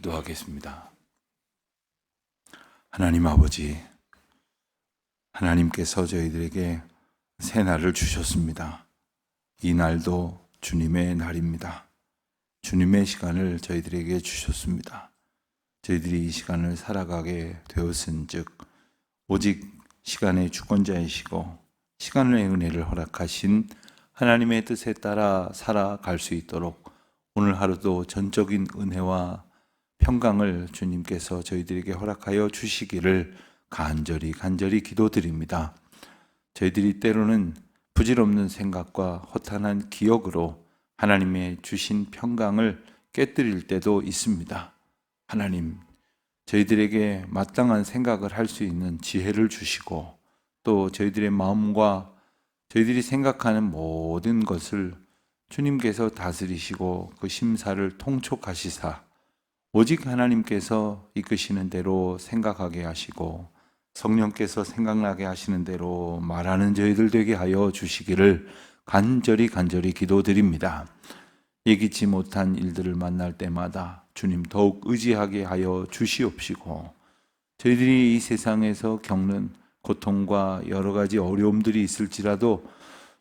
기도하겠습니다. 하나님 아버지, 하나님께서 저희들에게 새 날을 주셨습니다. 이 날도 주님의 날입니다. 주님의 시간을 저희들에게 주셨습니다. 저희들이 이 시간을 살아가게 되었은 즉, 오직 시간의 주권자이시고, 시간의 은혜를 허락하신 하나님의 뜻에 따라 살아갈 수 있도록 오늘 하루도 전적인 은혜와 평강을 주님께서 저희들에게 허락하여 주시기를 간절히 간절히 기도드립니다. 저희들이 때로는 부질없는 생각과 허탄한 기억으로 하나님의 주신 평강을 깨뜨릴 때도 있습니다. 하나님, 저희들에게 마땅한 생각을 할 수 있는 지혜를 주시고 또 저희들의 마음과 저희들이 생각하는 모든 것을 주님께서 다스리시고 그 심사를 통촉하시사 오직 하나님께서 이끄시는 대로 생각하게 하시고 성령께서 생각나게 하시는 대로 말하는 저희들 되게 하여 주시기를 간절히 간절히 기도드립니다. 예기치 못한 일들을 만날 때마다 주님 더욱 의지하게 하여 주시옵시고 저희들이 이 세상에서 겪는 고통과 여러 가지 어려움들이 있을지라도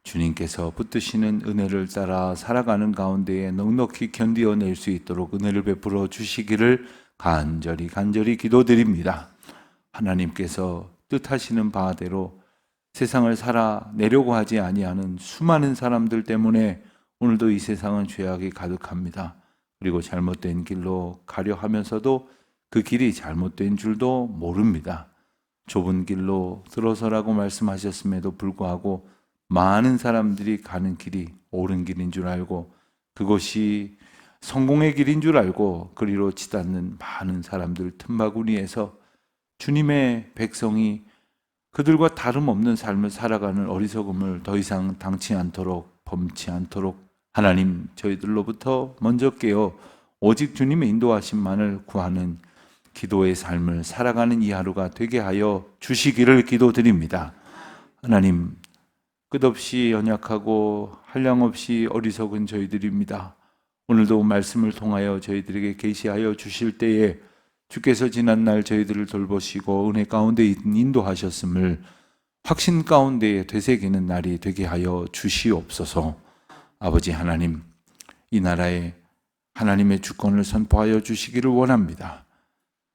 주님께서 붙드시는 은혜를 따라 살아가는 가운데에 넉넉히 견디어낼 수 있도록 은혜를 베풀어 주시기를 간절히 간절히 기도드립니다. 하나님께서 뜻하시는 바대로 세상을 살아내려고 하지 아니하는 수많은 사람들 때문에 오늘도 이 세상은 죄악이 가득합니다. 그리고 잘못된 길로 가려 하면서도 그 길이 잘못된 줄도 모릅니다. 좁은 길로 들어서라고 말씀하셨음에도 불구하고 많은 사람들이 가는 길이 옳은 길인 줄 알고 그것이 성공의 길인 줄 알고 그리로 치닫는 많은 사람들 틈바구니에서 주님의 백성이 그들과 다름없는 삶을 살아가는 어리석음을 더 이상 당치 않도록 범치 않도록 하나님 저희들로부터 먼저 깨어 오직 주님의 인도하심만을 구하는 기도의 삶을 살아가는 이 하루가 되게 하여 주시기를 기도드립니다. 하나님 끝없이 연약하고 한량없이 어리석은 저희들입니다. 오늘도 말씀을 통하여 저희들에게 계시하여 주실 때에 주께서 지난날 저희들을 돌보시고 은혜 가운데 인도하셨음을 확신 가운데 되새기는 날이 되게 하여 주시옵소서. 아버지 하나님, 이 나라에 하나님의 주권을 선포하여 주시기를 원합니다.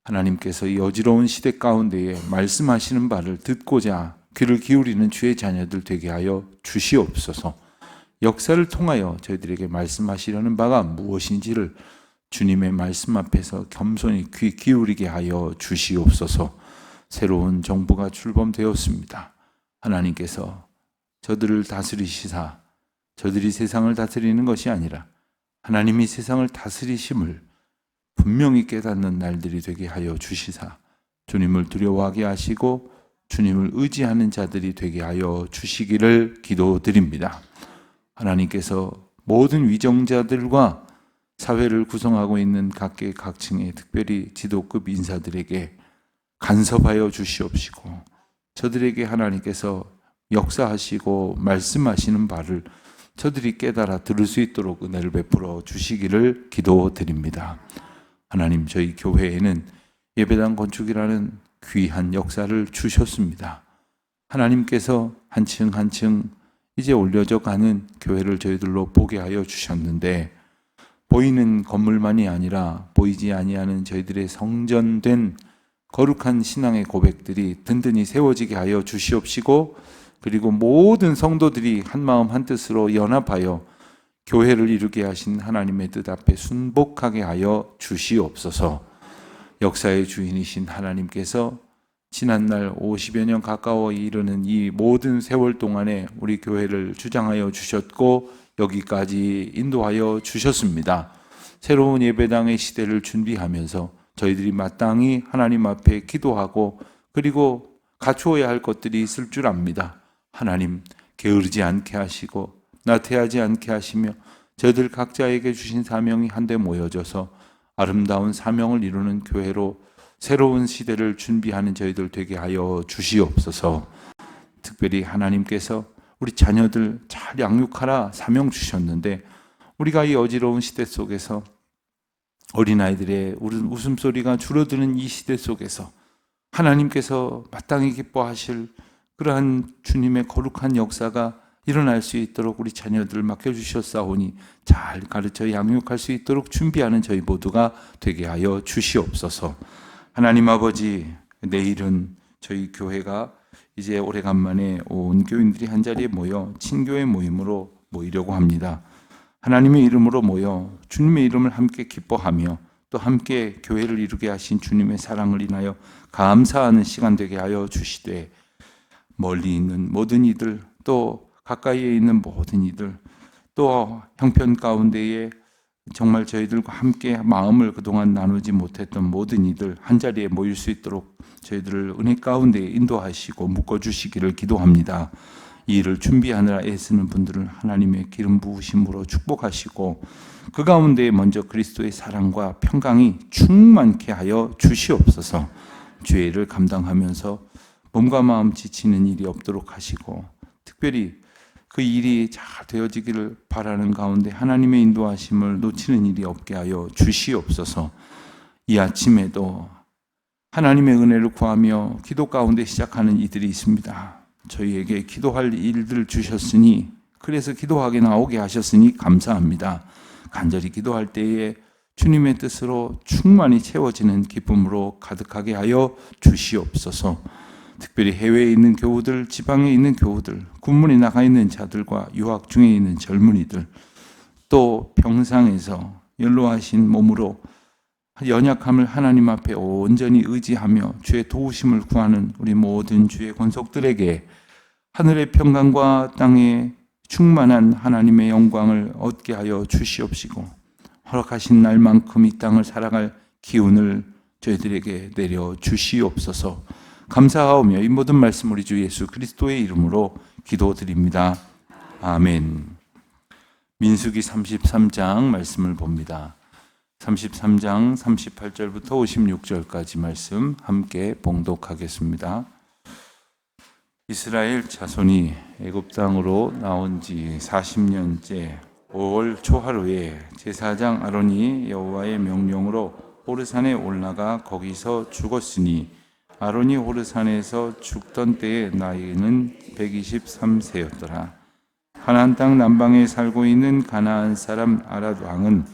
하나님께서 이 어지러운 시대 가운데에 말씀하시는 바를 듣고자 귀를 기울이는 주의 자녀들 되게 하여 주시옵소서. 역사를 통하여 저희들에게 말씀하시려는 바가 무엇인지를 주님의 말씀 앞에서 겸손히 귀 기울이게 하여 주시옵소서. 새로운 정부가 출범되었습니다. 하나님께서 저들을 다스리시사 저들이 세상을 다스리는 것이 아니라 하나님이 세상을 다스리심을 분명히 깨닫는 날들이 되게 하여 주시사 주님을 두려워하게 하시고 주님을 의지하는 자들이 되게 하여 주시기를 기도드립니다. 하나님께서 모든 위정자들과 사회를 구성하고 있는 각계 각층의 특별히 지도급 인사들에게 간섭하여 주시옵시고 저들에게 하나님께서 역사하시고 말씀하시는 바를 저들이 깨달아 들을 수 있도록 은혜를 베풀어 주시기를 기도드립니다. 하나님 저희 교회에는 예배당 건축이라는 귀한 역사를 주셨습니다. 하나님께서 한 층 한 층 이제 올려져 가는 교회를 저희들로 보게 하여 주셨는데 보이는 건물만이 아니라 보이지 아니하는 저희들의 성전된 거룩한 신앙의 고백들이 든든히 세워지게 하여 주시옵시고 그리고 모든 성도들이 한 마음 한 뜻으로 연합하여 교회를 이루게 하신 하나님의 뜻 앞에 순복하게 하여 주시옵소서. 역사의 주인이신 하나님께서 지난날 50여 년 가까워 이르는 이 모든 세월 동안에 우리 교회를 주장하여 주셨고 여기까지 인도하여 주셨습니다. 새로운 예배당의 시대를 준비하면서 저희들이 마땅히 하나님 앞에 기도하고 그리고 갖추어야 할 것들이 있을 줄 압니다. 하나님 게으르지 않게 하시고 나태하지 않게 하시며 저희들 각자에게 주신 사명이 한데 모여져서 아름다운 사명을 이루는 교회로 새로운 시대를 준비하는 저희들 되게 하여 주시옵소서. 특별히 하나님께서 우리 자녀들 잘 양육하라 사명 주셨는데 우리가 이 어지러운 시대 속에서 어린아이들의 울- 웃음소리가 줄어드는 이 시대 속에서 하나님께서 마땅히 기뻐하실 그러한 주님의 거룩한 역사가 일어날 수 있도록 우리 자녀들을 맡겨주셨사오니 잘 가르쳐 양육할 수 있도록 준비하는 저희 모두가 되게 하여 주시옵소서. 하나님 아버지, 내일은 저희 교회가 이제 오래간만에 온 교인들이 한 자리에 모여 친교회 모임으로 모이려고 합니다. 하나님의 이름으로 모여 주님의 이름을 함께 기뻐하며 또 함께 교회를 이루게 하신 주님의 사랑을 인하여 감사하는 시간 되게 하여 주시되 멀리 있는 모든 이들 또 가까이에 있는 모든 이들 또 형편 가운데에 정말 저희들과 함께 마음을 그동안 나누지 못했던 모든 이들 한 자리에 모일 수 있도록 저희들을 은혜 가운데 인도하시고 묶어 주시기를 기도합니다. 이 일을 준비하느라 애쓰는 분들을 하나님의 기름 부으심으로 축복하시고 그 가운데 먼저 그리스도의 사랑과 평강이 충만케 하여 주시옵소서. 일을 감당하면서 몸과 마음 지치는 일이 없도록 하시고 특별히 그 일이 잘 되어지기를 바라는 가운데 하나님의 인도하심을 놓치는 일이 없게 하여 주시옵소서. 이 아침에도 하나님의 은혜를 구하며 기도 가운데 시작하는 이들이 있습니다. 저희에게 기도할 일들 주셨으니 그래서 기도하게 나오게 하셨으니 감사합니다. 간절히 기도할 때에 주님의 뜻으로 충만히 채워지는 기쁨으로 가득하게 하여 주시옵소서. 특별히 해외에 있는 교우들, 지방에 있는 교우들, 군문에 나가 있는 자들과 유학 중에 있는 젊은이들, 또 병상에서 연로하신 몸으로 연약함을 하나님 앞에 온전히 의지하며 주의 도우심을 구하는 우리 모든 주의 권속들에게 하늘의 평강과 땅의 충만한 하나님의 영광을 얻게 하여 주시옵시고 허락하신 날만큼 이 땅을 살아갈 기운을 저희들에게 내려 주시옵소서. 감사하오며 이 모든 말씀 우리 주 예수 그리스도의 이름으로 기도드립니다. 아멘. 민수기 33장 말씀을 봅니다. 33장 38절부터 56절까지 말씀 함께 봉독하겠습니다. 이스라엘 자손이 애굽 땅으로 나온 지 40년째 5월 초하루에 제사장 아론이 여호와의 명령으로 호르산에 올라가 거기서 죽었으니 아론이 호르산에서 죽던 때의 나이는 123세였더라. 가나안 땅 남방에 살고 있는 가나안 사람 아랏 왕은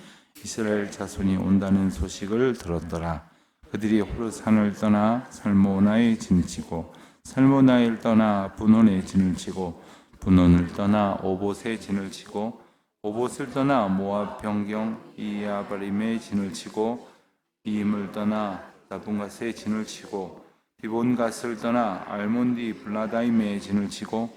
이스라엘 자손이 온다는 소식을 들었더라. 그들이 호르산을 떠나 살모나에 진을 치고 살모나를 떠나 분혼에 진을 치고 분혼을 떠나 오봇에 진을 치고 오봇을 떠나 모압 변경 이아바림에 진을 치고 이임을 떠나 나분갓에 진을 치고 디본갓을 떠나 알몬디 블라다임에 진을 치고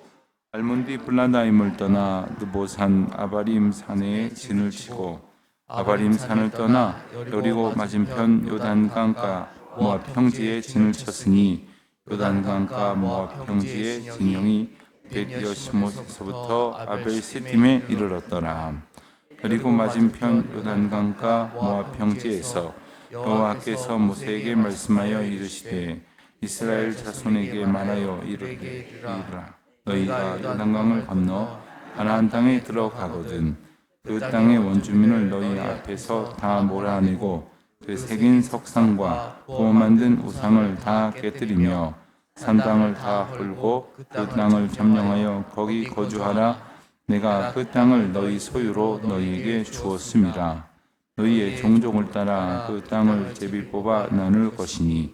알몬디 블라다임을 떠나 느보산 아바림 산에 진을 치고 아바림 산을 떠나 여리고 맞은편 요단강가 모압 평지에 진을 쳤으니 요단강가 모압 평지의 진영이 베디어시못에서부터 아벨시팀에 이르렀더라. 그리고 맞은편 요단강가 모압 평지에서 여호와께서 모세에게 말씀하여 이르시되 이스라엘 자손에게 말하여 이르라 너희가 요단강을 건너 가나안 땅에 들어가거든 그 땅의 원주민을 너희 앞에서 다 몰아내고 그 새긴 석상과 구워 만든 우상을 다 깨뜨리며 산당을 다 헐고 그 땅을 점령하여 거기 거주하라 내가 그 땅을 너희 소유로 너희에게 주었습니다. 너희의 종족을 따라 그 땅을 제비 뽑아 나눌 것이니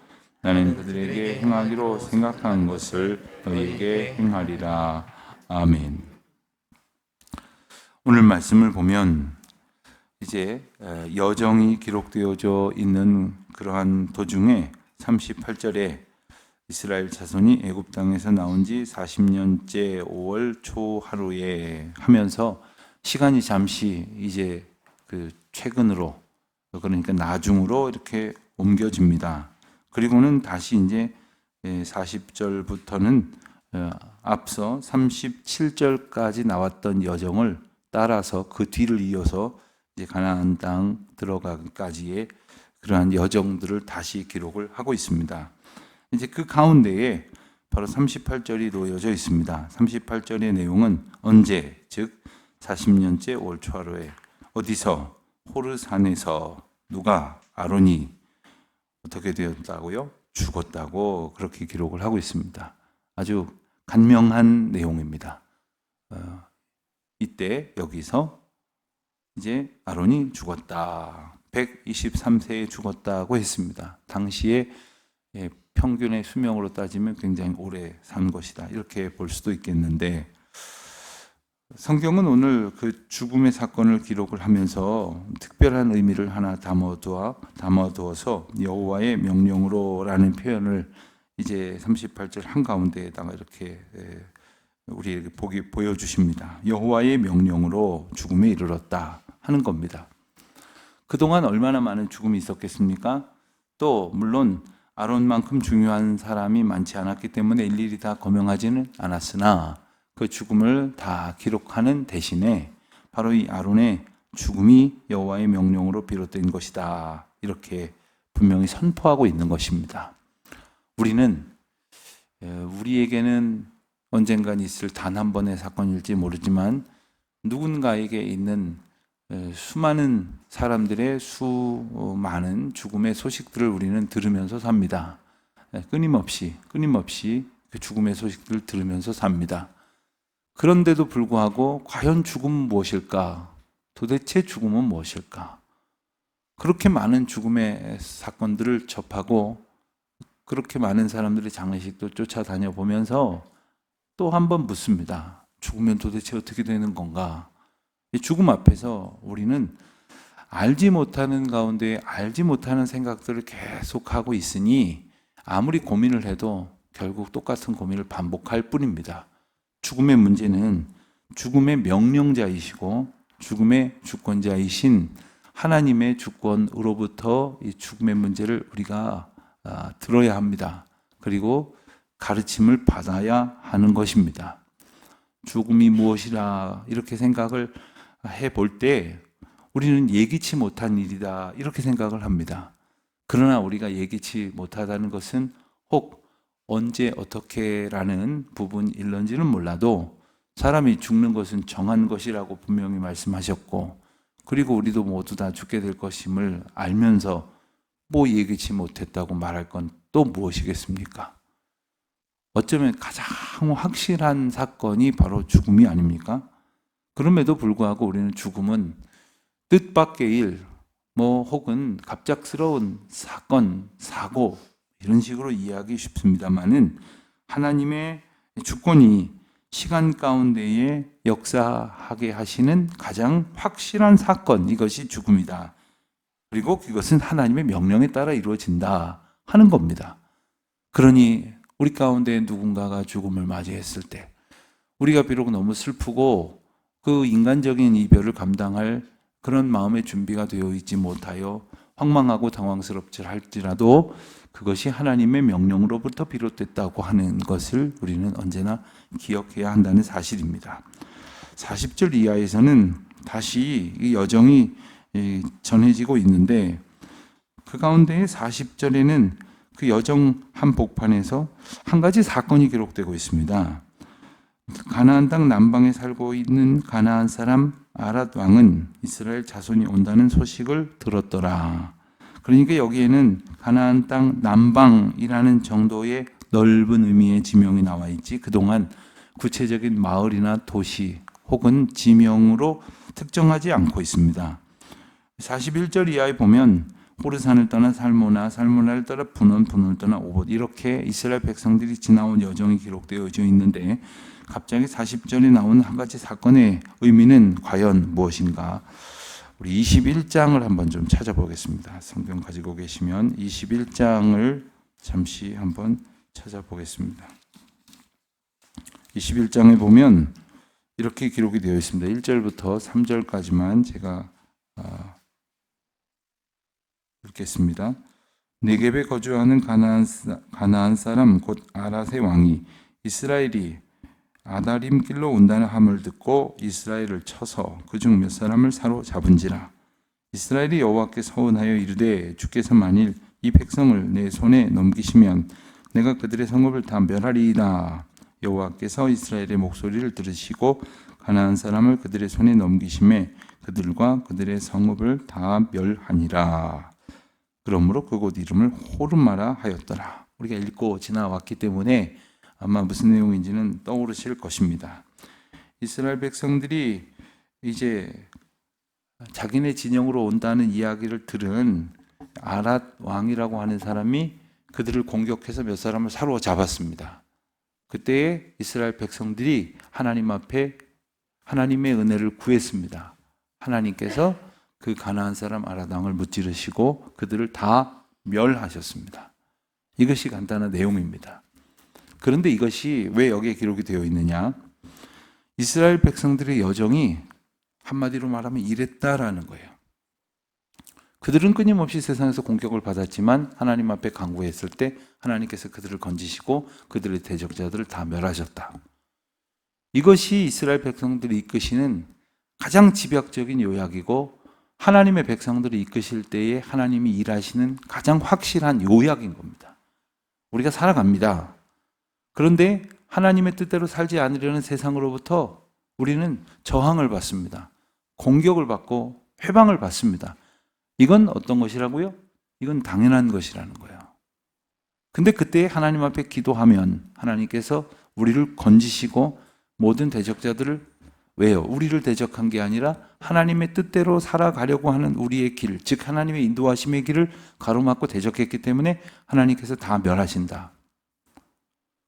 나는 그들에게 행하기로 생각한 것을 너희에게 행하리라 아멘. 오늘 말씀을 보면 이제 여정이 기록되어져 있는 그러한 도중에 38절에 이스라엘 자손이 애굽 땅에서 나온 지 40년째 5월 초 하루에 하면서 시간이 잠시 이제 그 최근으로 그러니까 나중으로 이렇게 옮겨집니다. 그리고는 다시 이제 40절부터는 어, 앞서 37절까지 나왔던 여정을 따라서 그 뒤를 이어서 이제 가나안 땅 들어가기까지의 그러한 여정들을 다시 기록을 하고 있습니다. 이제 그 가운데에 바로 38절이 놓여져 있습니다. 38절의 내용은 언제, 즉 40년째 올 초하루에 어디서 호르산에서 누가 아론이 어떻게 되었다고요? 죽었다고 그렇게 기록을 하고 있습니다. 아주 간명한 내용입니다. 어, 이때 여기서 이제 아론이 죽었다. 123세에 죽었다고 했습니다. 당시에 예, 평균의 수명으로 따지면 굉장히 오래 산 것이다. 이렇게 볼 수도 있겠는데 성경은 오늘 그 죽음의 사건을 기록을 하면서 특별한 의미를 하나 담아두어 담아두어서 여호와의 명령으로라는 표현을 이제 38절 한 가운데에다가 이렇게 예, 우리에게 보기 보여주십니다. 여호와의 명령으로 죽음에 이르렀다 하는 겁니다. 그동안 얼마나 많은 죽음이 있었겠습니까? 또 물론 아론만큼 중요한 사람이 많지 않았기 때문에 일일이 다 거명하지는 않았으나 그 죽음을 다 기록하는 대신에 바로 이 아론의 죽음이 여호와의 명령으로 비롯된 것이다. 이렇게 분명히 선포하고 있는 것입니다. 우리는 우리에게는 언젠간 있을 단 한 번의 사건일지 모르지만 누군가에게 있는 수많은 사람들의 수많은 죽음의 소식들을 우리는 들으면서 삽니다. 끊임없이 끊임없이 그 죽음의 소식들을 들으면서 삽니다. 그런데도 불구하고 과연 죽음은 무엇일까? 도대체 죽음은 무엇일까? 그렇게 많은 죽음의 사건들을 접하고 그렇게 많은 사람들의 장례식도 쫓아다녀 보면서 또 한 번 묻습니다. 죽으면 도대체 어떻게 되는 건가? 죽음 앞에서 우리는 알지 못하는 가운데 알지 못하는 생각들을 계속하고 있으니 아무리 고민을 해도 결국 똑같은 고민을 반복할 뿐입니다. 죽음의 문제는 죽음의 명령자이시고 죽음의 주권자이신 하나님의 주권으로부터 이 죽음의 문제를 우리가 아, 들어야 합니다. 그리고 가르침을 받아야 하는 것입니다. 죽음이 무엇이라 이렇게 생각을 해 볼 때 우리는 예기치 못한 일이다 이렇게 생각을 합니다. 그러나 우리가 예기치 못하다는 것은 혹 언제 어떻게라는 부분 일런지는 몰라도 사람이 죽는 것은 정한 것이라고 분명히 말씀하셨고 그리고 우리도 모두 다 죽게 될 것임을 알면서 뭐 예기치 못했다고 말할 건 또 무엇이겠습니까? 어쩌면 가장 확실한 사건이 바로 죽음이 아닙니까? 그럼에도 불구하고 우리는 죽음은 뜻밖의 일, 뭐 혹은 갑작스러운 사건, 사고 이런 식으로 이해하기 쉽습니다만은 하나님의 주권이 시간 가운데에 역사하게 하시는 가장 확실한 사건 이것이 죽음이다. 그리고 그것은 하나님의 명령에 따라 이루어진다 하는 겁니다. 그러니 우리 가운데 누군가가 죽음을 맞이했을 때 우리가 비록 너무 슬프고 그 인간적인 이별을 감당할 그런 마음의 준비가 되어 있지 못하여 황망하고 당황스럽지 할지라도 그것이 하나님의 명령으로부터 비롯됐다고 하는 것을 우리는 언제나 기억해야 한다는 사실입니다. 40절 이하에서는 다시 이 여정이 전해지고 있는데 그 가운데 40절에는 그 여정 한복판에서 한 가지 사건이 기록되고 있습니다. 가나안 땅 남방에 살고 있는 가나안 사람 아랏 왕은 이스라엘 자손이 온다는 소식을 들었더라. 그러니까 여기에는 가나안 땅 남방이라는 정도의 넓은 의미의 지명이 나와 있지. 그동안 구체적인 마을이나 도시 혹은 지명으로 특정하지 않고 있습니다. 41절 이하에 보면 호르산을 떠나 살모나 살모나를 따라 분원 분원을 떠나 오봇 이렇게 이스라엘 백성들이 지나온 여정이 기록되어 있는데 갑자기 40절에 나온 한 가지 사건의 의미는 과연 무엇인가? 우리 21장을 한번 좀 찾아보겠습니다. 성경 가지고 계시면 21장을 잠시 한번 찾아보겠습니다. 21장에 보면 이렇게 기록이 되어 있습니다. 1절부터 3절까지만 제가 아, 읽겠습니다. 네겝에 거주하는 가나안, 사- 가나안 사람 곧 아랏의 왕이 이스라엘이 아다림 길로 온다는 함을 듣고 이스라엘을 쳐서 그중 몇 사람을 사로잡은지라. 이스라엘이 여호와께 서원하여 이르되 주께서 만일 이 백성을 내 손에 넘기시면 내가 그들의 성읍을 다 멸하리이다. 여호와께서 이스라엘의 목소리를 들으시고 가나안 사람을 그들의 손에 넘기심에 그들과 그들의 성읍을 다 멸하니라 그러므로 그곳 이름을 호르마라 하였더라 우리가 읽고 지나왔기 때문에 아마 무슨 내용인지는 떠오르실 것입니다. 이스라엘 백성들이 이제 자기네 진영으로 온다는 이야기를 들은 아랏 왕이라고 하는 사람이 그들을 공격해서 몇 사람을 사로잡았습니다. 그때에 이스라엘 백성들이 하나님 앞에 하나님의 은혜를 구했습니다. 하나님께서 그 가나안 사람 아랏 왕을 무찌르시고 그들을 다 멸하셨습니다. 이것이 간단한 내용입니다. 그런데 이것이 왜 여기에 기록이 되어 있느냐? 이스라엘 백성들의 여정이 한마디로 말하면 이랬다라는 거예요. 그들은 끊임없이 세상에서 공격을 받았지만 하나님 앞에 간구했을 때 하나님께서 그들을 건지시고 그들의 대적자들을 다 멸하셨다. 이것이 이스라엘 백성들이 이끄시는 가장 집약적인 요약이고 하나님의 백성들을 이끄실 때에 하나님이 일하시는 가장 확실한 요약인 겁니다. 우리가 살아갑니다. 그런데 하나님의 뜻대로 살지 않으려는 세상으로부터 우리는 저항을 받습니다. 공격을 받고 회방을 받습니다. 이건 어떤 것이라고요? 이건 당연한 것이라는 거예요. 근데 그때 하나님 앞에 기도하면 하나님께서 우리를 건지시고 모든 대적자들을 왜요? 우리를 대적한 게 아니라 하나님의 뜻대로 살아가려고 하는 우리의 길, 즉 하나님의 인도하심의 길을 가로막고 대적했기 때문에 하나님께서 다 멸하신다.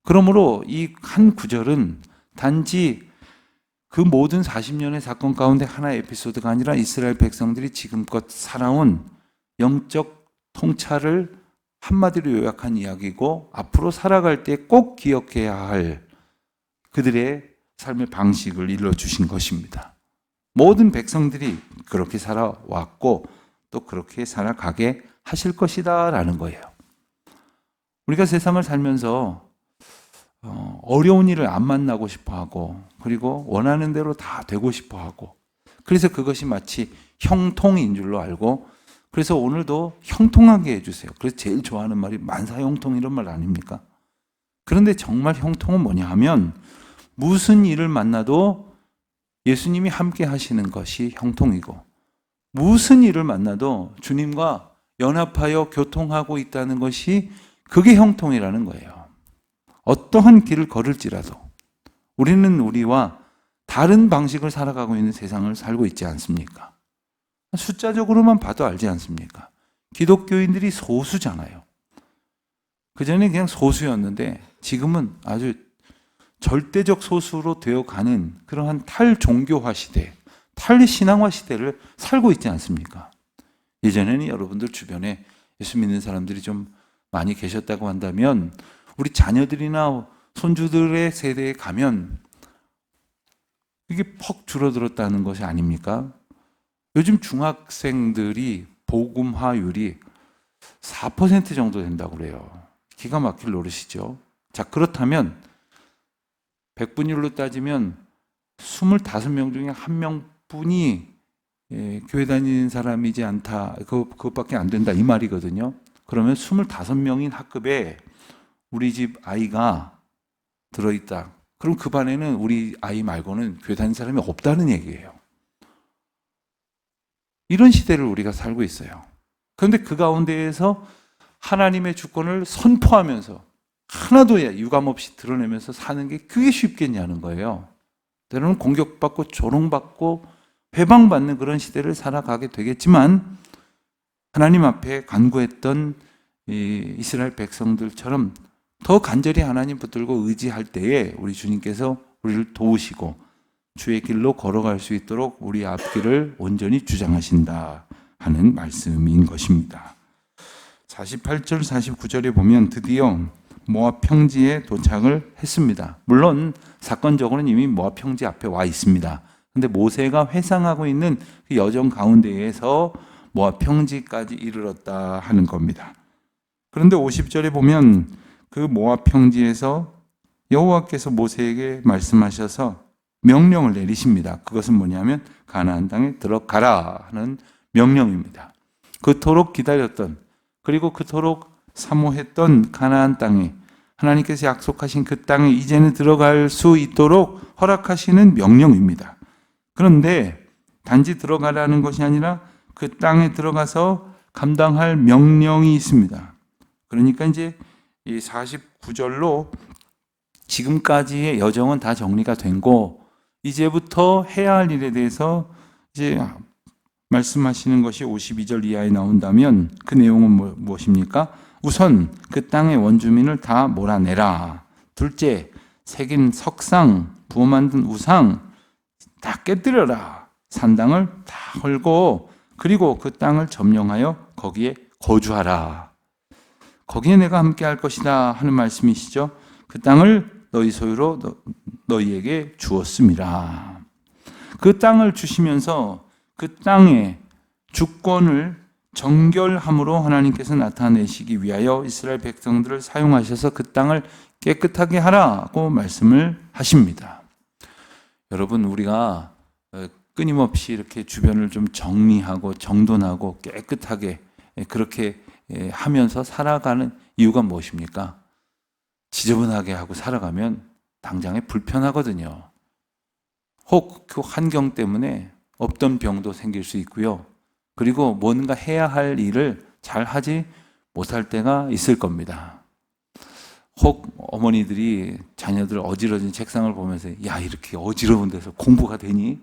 그러므로 이 한 구절은 단지 그 모든 40년의 사건 가운데 하나의 에피소드가 아니라 이스라엘 백성들이 지금껏 살아온 영적 통찰을 한마디로 요약한 이야기고 앞으로 살아갈 때 꼭 기억해야 할 그들의 삶의 방식을 일러주신 것입니다. 모든 백성들이 그렇게 살아왔고 또 그렇게 살아가게 하실 것이다 라는 거예요. 우리가 세상을 살면서 어, 어려운 일을 안 만나고 싶어 하고, 그리고 원하는 대로 다 되고 싶어 하고, 그래서 그것이 마치 형통인 줄로 알고, 그래서 오늘도 형통하게 해주세요. 그래서 제일 좋아하는 말이 만사형통 이런 말 아닙니까? 그런데 정말 형통은 뭐냐 하면, 무슨 일을 만나도 예수님이 함께 하시는 것이 형통이고, 무슨 일을 만나도 주님과 연합하여 교통하고 있다는 것이 그게 형통이라는 거예요. 어떠한 길을 걸을지라도 우리는 우리와 다른 방식을 살아가고 있는 세상을 살고 있지 않습니까? 숫자적으로만 봐도 알지 않습니까? 기독교인들이 소수잖아요. 그전에 그냥 소수였는데 지금은 아주 절대적 소수로 되어가는 그러한 탈종교화 시대, 탈신앙화 시대를 살고 있지 않습니까? 예전에는 여러분들 주변에 예수 믿는 사람들이 좀 많이 계셨다고 한다면 우리 자녀들이나 손주들의 세대에 가면 이게 퍽 줄어들었다는 것이 아닙니까? 요즘 중학생들이 복음화율이 4% 정도 된다고 그래요. 기가 막힐 노릇이죠. 자, 그렇다면 100분율로 따지면 25명 중에 한 명뿐이 예, 교회 다니는 사람이지 않다. 그, 그것밖에 안 된다. 이 말이거든요. 그러면 25명인 학급에 우리 집 아이가 들어있다. 그럼 그 반에는 우리 아이 말고는 교회 다니는 사람이 없다는 얘기예요. 이런 시대를 우리가 살고 있어요. 그런데 그 가운데에서 하나님의 주권을 선포하면서 하나도 유감 없이 드러내면서 사는 게 그게 쉽겠냐는 거예요. 때로는 공격받고 조롱받고 회방받는 그런 시대를 살아가게 되겠지만 하나님 앞에 간구했던 이 이스라엘 백성들처럼 더 간절히 하나님 붙들고 의지할 때에 우리 주님께서 우리를 도우시고 주의 길로 걸어갈 수 있도록 우리 앞길을 온전히 주장하신다 하는 말씀인 것입니다. 48절 49절에 보면 드디어 모압 평지에 도착을 했습니다. 물론 사건적으로는 이미 모압 평지 앞에 와 있습니다. 근데 모세가 회상하고 있는 그 여정 가운데에서 모압 평지까지 이르렀다 하는 겁니다. 그런데 50절에 보면 그 모압 평지에서 여호와께서 모세에게 말씀하셔서 명령을 내리십니다. 그것은 뭐냐면 가나안 땅에 들어가라 하는 명령입니다. 그토록 기다렸던 그리고 그토록 사모했던 가나안 땅에 하나님께서 약속하신 그 땅에 이제는 들어갈 수 있도록 허락하시는 명령입니다. 그런데 단지 들어가라는 것이 아니라 그 땅에 들어가서 감당할 명령이 있습니다. 그러니까 이제 이 49절로 지금까지의 여정은 다 정리가 된고 이제부터 해야 할 일에 대해서 이제 말씀하시는 것이 52절 이하에 나온다면 그 내용은 뭐- 무엇입니까? 우선 그 땅의 원주민을 다 몰아내라. 둘째, 새긴 석상, 부어 만든 우상 다 깨뜨려라. 산당을 다 헐고 그리고 그 땅을 점령하여 거기에 거주하라. 거기에 내가 함께 할 것이다 하는 말씀이시죠. 그 땅을 너희 소유로 너, 너희에게 주었습니다. 그 땅을 주시면서 그 땅의 주권을 정결함으로 하나님께서 나타내시기 위하여 이스라엘 백성들을 사용하셔서 그 땅을 깨끗하게 하라고 말씀을 하십니다. 여러분 우리가 어, 끊임없이 이렇게 주변을 좀 정리하고 정돈하고 깨끗하게 예, 그렇게 예, 하면서 살아가는 이유가 무엇입니까? 지저분하게 하고 살아가면 당장에 불편하거든요. 혹 그 환경 때문에 없던 병도 생길 수 있고요. 그리고 뭔가 해야 할 일을 잘 하지 못할 때가 있을 겁니다. 혹 어머니들이 자녀들 어지러진 책상을 보면서 야 이렇게 어지러운 데서 공부가 되니?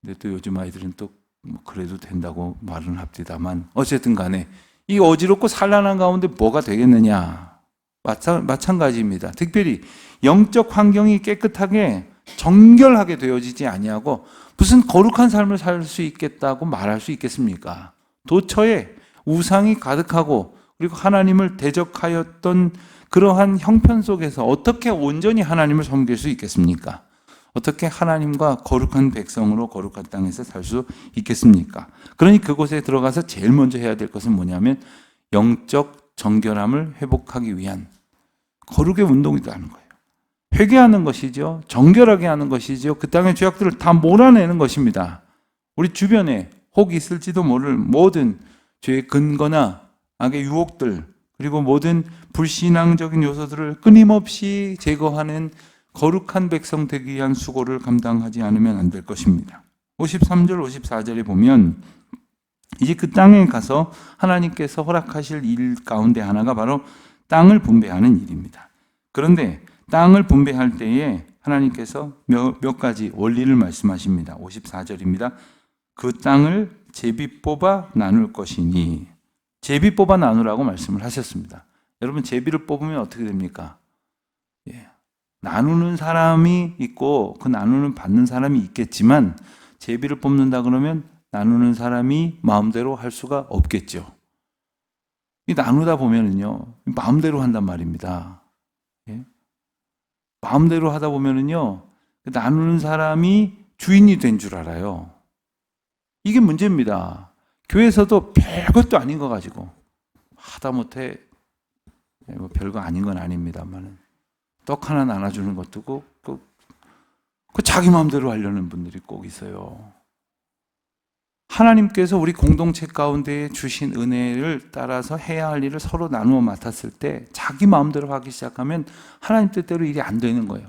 근데 또 요즘 아이들은 또 뭐 그래도 된다고 말은 합디다만 어쨌든 간에 이 어지럽고 산란한 가운데 뭐가 되겠느냐? 마찬, 마찬가지입니다. 특별히 영적 환경이 깨끗하게 정결하게 되어지지 아니하고 무슨 거룩한 삶을 살 수 있겠다고 말할 수 있겠습니까? 도처에 우상이 가득하고 그리고 하나님을 대적하였던 그러한 형편 속에서 어떻게 온전히 하나님을 섬길 수 있겠습니까? 어떻게 하나님과 거룩한 백성으로 거룩한 땅에서 살 수 있겠습니까? 그러니 그곳에 들어가서 제일 먼저 해야 될 것은 뭐냐면 영적 정결함을 회복하기 위한 거룩의 운동이라는 거예요. 회개하는 것이죠. 정결하게 하는 것이죠. 그 땅의 죄악들을 다 몰아내는 것입니다. 우리 주변에 혹 있을지도 모를 모든 죄의 근거나 악의 유혹들 그리고 모든 불신앙적인 요소들을 끊임없이 제거하는 거룩한 백성 되기 위한 수고를 감당하지 않으면 안 될 것입니다. 53절, 54절에 보면 이제 그 땅에 가서 하나님께서 허락하실 일 가운데 하나가 바로 땅을 분배하는 일입니다. 그런데 땅을 분배할 때에 하나님께서 몇, 몇 가지 원리를 말씀하십니다. 54절입니다. 그 땅을 제비 뽑아 나눌 것이니 제비 뽑아 나누라고 말씀을 하셨습니다. 여러분 제비를 뽑으면 어떻게 됩니까? 예. 나누는 사람이 있고 그 나누는 받는 사람이 있겠지만 제비를 뽑는다 그러면 나누는 사람이 마음대로 할 수가 없겠죠. 이 나누다 보면은요 마음대로 한단 말입니다. 예? 마음대로 하다 보면은요 그 나누는 사람이 주인이 된 줄 알아요. 이게 문제입니다. 교회에서도 별것도 아닌 거 가지고 하다못해 예, 뭐 별거 아닌 건 아닙니다만은 떡 하나 나눠주는 것도 그, 그, 그 자기 마음대로 하려는 분들이 꼭 있어요. 하나님께서 우리 공동체 가운데 주신 은혜를 따라서 해야 할 일을 서로 나누어 맡았을 때 자기 마음대로 하기 시작하면 하나님 뜻대로 일이 안 되는 거예요.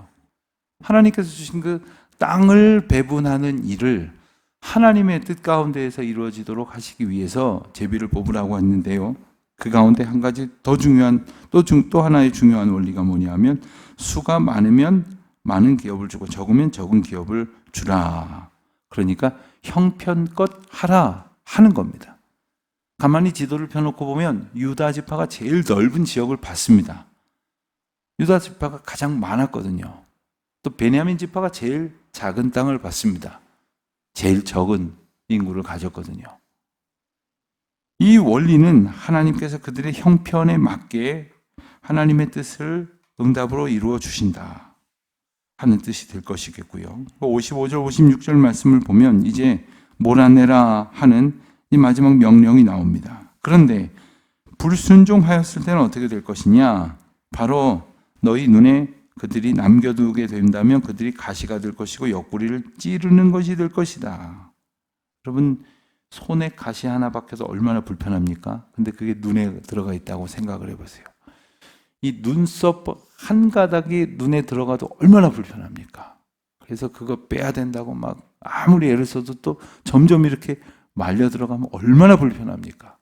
하나님께서 주신 그 땅을 배분하는 일을 하나님의 뜻 가운데에서 이루어지도록 하시기 위해서 제비를 뽑으라고 했는데요. 그 가운데 한 가지 더 중요한 또, 중, 또 하나의 중요한 원리가 뭐냐면 수가 많으면 많은 기업을 주고 적으면 적은 기업을 주라. 그러니까 형편껏 하라 하는 겁니다. 가만히 지도를 펴놓고 보면 유다 지파가 제일 넓은 지역을 받습니다. 유다 지파가 가장 많았거든요. 또 베냐민 지파가 제일 작은 땅을 받습니다. 제일 적은 인구를 가졌거든요. 이 원리는 하나님께서 그들의 형편에 맞게 하나님의 뜻을 응답으로 이루어 주신다 하는 뜻이 될 것이겠고요. 55절, 56절 말씀을 보면 이제 몰아내라 하는 이 마지막 명령이 나옵니다. 그런데 불순종하였을 때는 어떻게 될 것이냐? 바로 너희 눈에 그들이 남겨두게 된다면 그들이 가시가 될 것이고 옆구리를 찌르는 것이 될 것이다. 여러분 손에 가시 하나 박혀서 얼마나 불편합니까? 근데 그게 눈에 들어가 있다고 생각을 해보세요. 이 눈썹 한 가닥이 눈에 들어가도 얼마나 불편합니까? 그래서 그거 빼야 된다고 막 아무리 애를 써도 또 점점 이렇게 말려 들어가면 얼마나 불편합니까?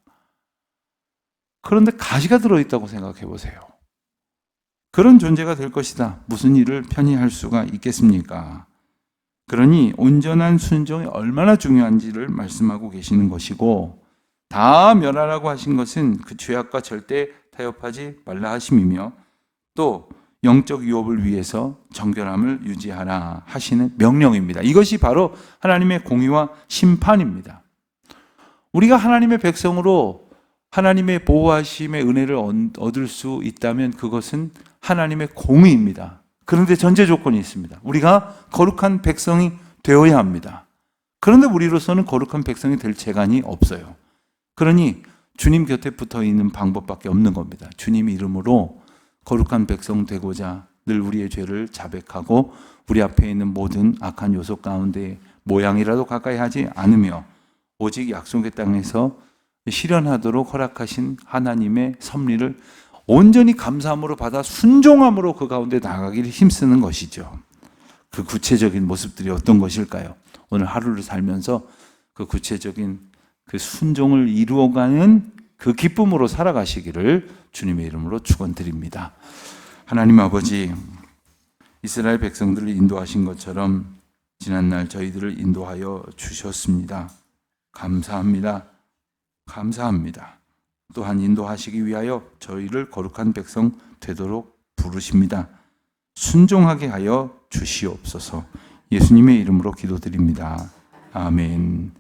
그런데 가시가 들어있다고 생각해 보세요. 그런 존재가 될 것이다. 무슨 일을 편히 할 수가 있겠습니까? 그러니 온전한 순종이 얼마나 중요한지를 말씀하고 계시는 것이고 다 멸하라고 하신 것은 그 죄악과 절대 타협하지 말라 하심이며 또 영적 유업을 위해서 정결함을 유지하라 하시는 명령입니다. 이것이 바로 하나님의 공의와 심판입니다. 우리가 하나님의 백성으로 하나님의 보호하심의 은혜를 얻을 수 있다면 그것은 하나님의 공의입니다. 그런데 전제 조건이 있습니다. 우리가 거룩한 백성이 되어야 합니다. 그런데 우리로서는 거룩한 백성이 될 재간이 없어요. 그러니 주님 곁에 붙어 있는 방법밖에 없는 겁니다. 주님 이름으로 거룩한 백성 되고자 늘 우리의 죄를 자백하고 우리 앞에 있는 모든 악한 요소 가운데 모양이라도 가까이 하지 않으며 오직 약속의 땅에서 실현하도록 허락하신 하나님의 섭리를 온전히 감사함으로 받아 순종함으로 그 가운데 나가기를 힘쓰는 것이죠. 그 구체적인 모습들이 어떤 것일까요? 오늘 하루를 살면서 그 구체적인 그 순종을 이루어가는 그 기쁨으로 살아가시기를 주님의 이름으로 축원드립니다. 하나님 아버지 이스라엘 백성들을 인도하신 것처럼 지난날 저희들을 인도하여 주셨습니다. 감사합니다. 감사합니다. 또한 인도하시기 위하여 저희를 거룩한 백성 되도록 부르십니다. 순종하게 하여 주시옵소서. 예수님의 이름으로 기도드립니다. 아멘.